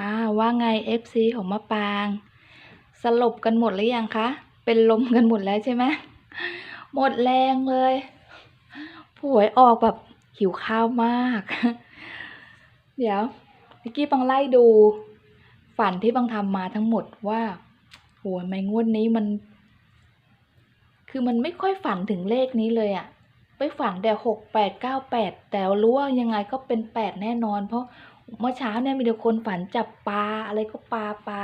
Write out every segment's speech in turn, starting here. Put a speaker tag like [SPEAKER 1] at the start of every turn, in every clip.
[SPEAKER 1] อ่าว่าไง FC ของมะปราง สลบกันหมดหรือยังคะ เป็นลมกันหมดแล้วใช่ไหมหมดแรงเลยผวยออกแบบหิวข้าวมาก เดี๋ยวเมื่อกี้บังไล่ดู ฝันที่บังทำมาทั้งหมดว่าโหยไม่งวดนี้มัน คือมันไม่ค่อยฝันถึงเลขนี้เลยอะไปฝันแต่หกแปดเก้าแปดแต่รู้ว่ายังไงก็เป็นแปดแน่นอน เพราะ เมื่อเช้าเนี่ยมีแต่คนฝันจับปลาอะไรก็ปลาปลา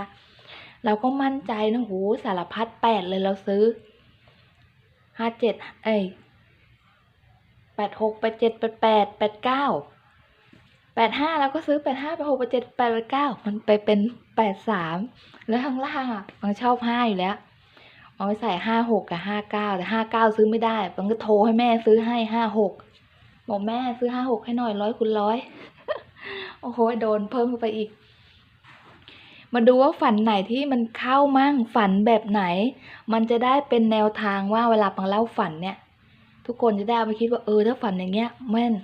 [SPEAKER 1] เราก็มั่นใจนะโหสารพัดแปดเลยเราซื้อห้าเจ็ดเอ้ยแปดหกแปดเจ็ดแปดแปดแปดเก้าแปดห้าเราก็ซื้อแปดห้าแปดหกแปดเจ็ดแปดแปดเก้ามันไปเป็นแปดสามแล้วข้างล่างอะมันชอบห้าอยู่แล้วเอาไปใส่ห้าหกกับห้าเก้าแต่ห้าเก้าซื้อไม่ได้มันก็โทรให้แม่ซื้อให้ห้าหกบอกแม่ซื้อห้าหกให้หน่อยร้อยคูณร้อย โอ้โหโดนเพิ่มเข้าไปอีก มาดูว่าฝันไหนที่มันเข้ามั่งฝันแบบไหน มันจะได้เป็นแนวทางว่าเวลาปังเล่าฝันเนี่ย ทุกคนจะได้เอาไปคิดว่าเออถ้าฝันอย่างเงี้ยแม่น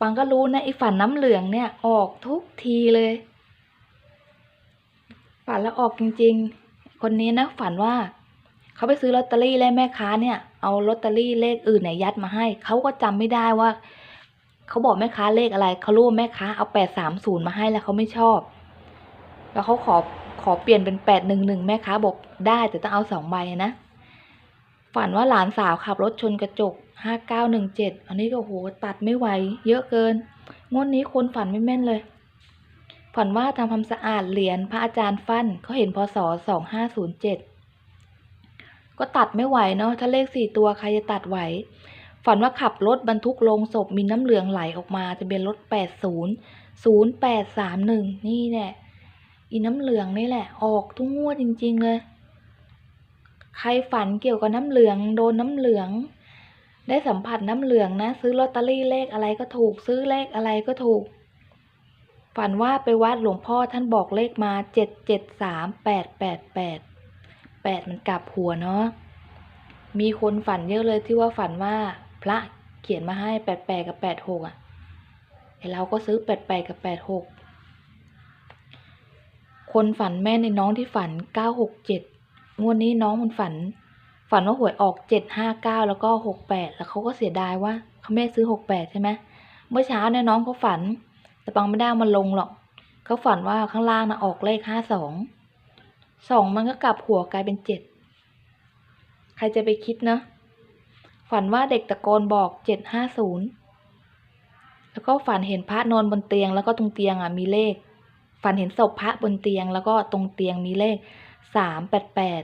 [SPEAKER 1] ปังก็รู้นะไอ้ฝันน้ำเหลืองเนี่ยออกทุกทีเลย ฝันแล้วออกจริง ๆ คนนี้นะฝันว่าเขาไปซื้อลอตเตอรี่แล้วแม่ค้าเนี่ยเอาลอตเตอรี่เลขอื่นเนี่ยยัดมาให้ เขาก็จำไม่ได้ว่า เขาบอกแม่ค้าเลขอะไรเขารู้ว่าแม่ค้าเอาแปดสามศูนย์มาให้แล้วเขาไม่ชอบ แล้วเขาขอขอเปลี่ยนเป็นแปดหนึ่งหนึ่งแม่ค้าบอกได้แต่ต้องเอาสองใบนะฝันว่าหลานสาวขับรถชนกระจกห้าเก้าหนึ่งเจ็ดอันนี้ก็โหตัดไม่ไหว เยอะเกินงวดนี้คนฝันไม่แม่นเลยฝันว่าทำความสะอาดเหรียญพระอาจารย์ฟั่นเขาเห็นพศสองห้าศูนย์เจ็ดก็ตัดไม่ไหวเนาะถ้าเลขสี่ตัวใครจะตัดไหว ฝันว่าขับรถบรรทุกลงศพมีน้ำเหลืองไหลออกมาจะเป็นรถแปดศูนย์ศูนย์แปดสามหนึ่งนี่แหละอีน้ำเหลืองนี่แหละ ออกทุกงวดจริง ๆ เลย ใครฝันเกี่ยวกับน้ำเหลือง โดนน้ำเหลือง ได้สัมผัสน้ำเหลืองนะ ซื้อลอตเตอรี่เลขอะไรก็ถูก ซื้อเลขอะไรก็ถูก ฝันว่าไปวัดหลวงพ่อท่านบอกเลขมาเจ็ดเจ็ดสามแปดแปดแปดแปดมันกลับหัวเนาะมีคนฝันเยอะเลยที่ว่าฝันว่า พระเขียนมาให้แปดแปดกับแปดหกอะไอเราก็ซื้อแปดแปดกับแปดหกคนฝันแม่ในน้องที่ฝันเก้าหกเจ็ดงวดนี้น้องมันฝัน ฝันว่าหวยออกเจ็ดห้าเก้าแล้วก็หกแปดแล้วเขาก็เสียดายว่าเขาไม่ซื้อหกแปดใช่ไหมเมื่อเช้าเนี่ยน้องเขาฝัน แต่ปังไม่ได้เอามาลงหรอกเขาฝันว่าข้างล่างนะออกเลขห้าสองสองมันก็กลับหัวกลายเป็นเจ็ดใครจะไปคิดนะ ฝันว่าเด็กตะโกนบอกเจ็ดห้าศูนย์แล้วก็ฝันเห็นพระนอนบนเตียงแล้วก็ตรงเตียงอะมีเลข ฝันเห็นศพพระบนเตียง แล้วก็ตรงเตียงมีเลขสามแปดแปด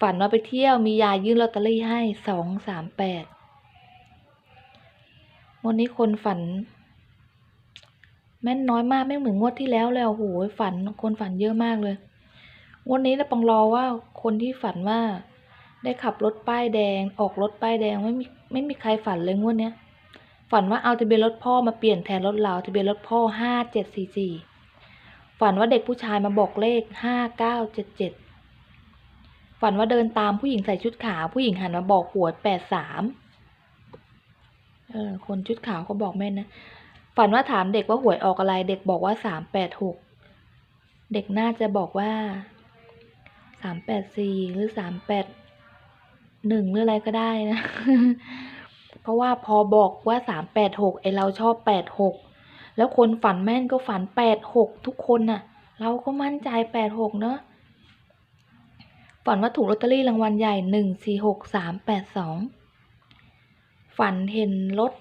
[SPEAKER 1] ฝันว่าไปเที่ยวมียายยื่นลอตเตอรี่ให้สองสามแปดวันนี้คนฝัน แม่นน้อยมากไม่เหมือนงวดที่แล้วเลยโอ้โหฝันคนฝันเยอะมากเลย วันนี้เราปังรอว่าคนที่ฝันว่า ได้ขับรถป้ายแดง ออกรถป้ายแดงไม่มีไม่มีใครฝันเลยงวดเนี้ยฝันว่าเอาทะเบียนรถพ่อมาเปลี่ยนแทนรถเราทะเบียนรถพ่อห้าเจ็ดสี่สี่ฝันว่าเด็กผู้ชายมาบอกเลขห้าเก้าเจ็ดเจ็ดฝันว่าเดินตามผู้หญิงใส่ชุดขาวผู้หญิงหันมาบอกหวยแปดสามเออคนชุดขาวเขาบอกแม่นนะฝันว่าถามเด็กว่าหวยออกอะไร เด็กบอกว่าสามแปดหกเด็กน่าจะบอกว่าสามแปดสี่หรือสามแปด หนึ่งหรืออะไรก็ได้นะ เพราะว่าพอบอกว่าสามแปดหกไอเราชอบแปดหกแล้วคนฝันแม่นก็ฝันแปดหกทุกคนน่ะ เราก็มั่นใจแปดหกเนอะฝันว่าถูกลอตเตอรี่รางวัลใหญ่หนึ่งสี่หกสามแปดสองฝันเห็นรถ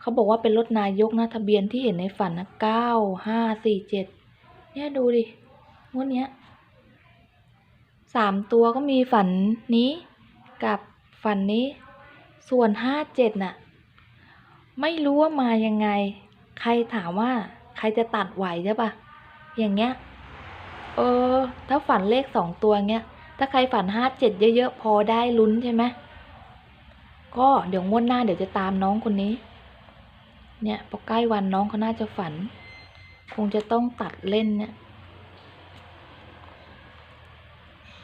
[SPEAKER 1] เขาบอกว่าเป็นรถนายกนะทะเบียนที่เห็นในฝันนะเก้าห้าสี่เจ็ดเนี่ยดูดิงวดเนี้ย สามตัวก็มีฝันนี้กับฝันนี้ ส่วนห้าเจ็ดน่ะ ไม่รู้ว่ามายังไง ใครถามว่าใครจะตัดไหวใช่ปะอย่างเงี้ย เออ ถ้าฝันเลขสองตัวเงี้ย ถ้าใครฝันห้าเจ็ดเยอะๆ พอได้ลุ้นใช่ไหมก็เดี๋ยวงวดหน้าเดี๋ยวจะตามน้องคนนี้ เนี่ยพอใกล้วันน้องเขาน่าจะฝัน คงจะต้องตัดเล่นเนี่ย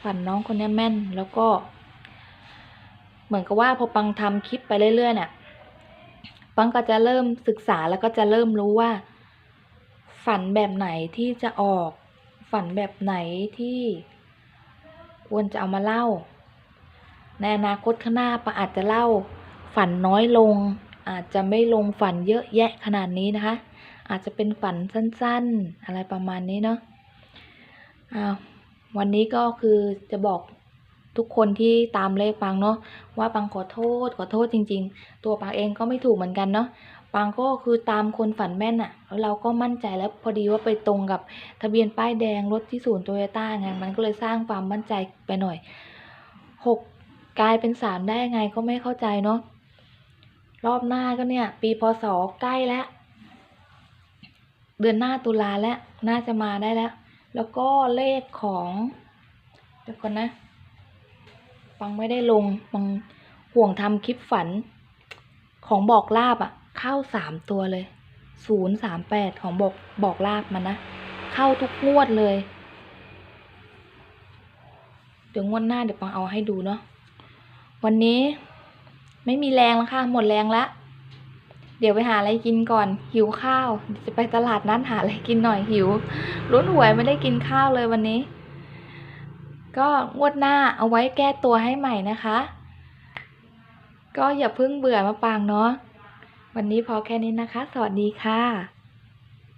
[SPEAKER 1] ฝันน้องคนนี้แม่น แล้วก็ เหมือนกับว่าพอปังทำคลิปไปเรื่อยๆเนี่ยปังก็จะเริ่มศึกษาแล้วก็จะเริ่มรู้ว่า ฝันแบบไหนที่จะออก ฝันแบบไหนที่ควรจะเอามาเล่า ในอนาคตข้างหน้าปาอาจจะเล่า ฝันน้อยลง อาจจะไม่ลงฝันเยอะแยะขนาดนี้นะคะ อาจจะเป็นฝันสั้นๆ อะไรประมาณนี้เนาะอ้าว วันนี้ก็คือจะบอกทุกคนที่ตามเลขปังเนาะว่าปังขอโทษขอโทษจริง ๆ ตัวปังเองก็ไม่ถูกเหมือนกันเนาะปังก็คือตามคนฝันแม่นอะแล้วเราก็มั่นใจแล้วพอดีว่าไปตรงกับทะเบียนป้ายแดงรถที่ศูนย์โตโยต้าไงมันก็เลยสร้างความมั่นใจไปหน่อยหกกลายเป็นสามได้ไงก็ไม่เข้าใจเนาะรอบหน้าก็เนี่ย ปีพศใกล้แล้ว เดือนหน้าตุลาแล้วน่าจะมาได้แล้ว แล้วก็เลขของเดี๋ยวก่อนนะฟังไม่ได้ลงฟังห่วงทำคลิปฝัน ของบอกลาบอะเข้าสามตัวเลยศูนย์สามแปดของบอกบอกลาบมันนะ เข้าทุกงวดเลย เดี๋ยวงวดหน้าเดี๋ยวปังเอาให้ดูเนาะวันนี้ไม่มีแรงแล้วค่ะ หมดแรงแล้ว เดี๋ยวไปหาอะไรกินก่อน หิวข้าว จะไปตลาดนัดหาอะไรกินหน่อยหิว รุ้นหวยไม่ได้กินข้าวเลยวันนี้ ก็งวดหน้าเอาไว้แก้ตัวให้ใหม่นะคะ ก็อย่าเพิ่งเบื่อมาปางเนาะ วันนี้พอแค่นี้นะคะ สวัสดีค่ะ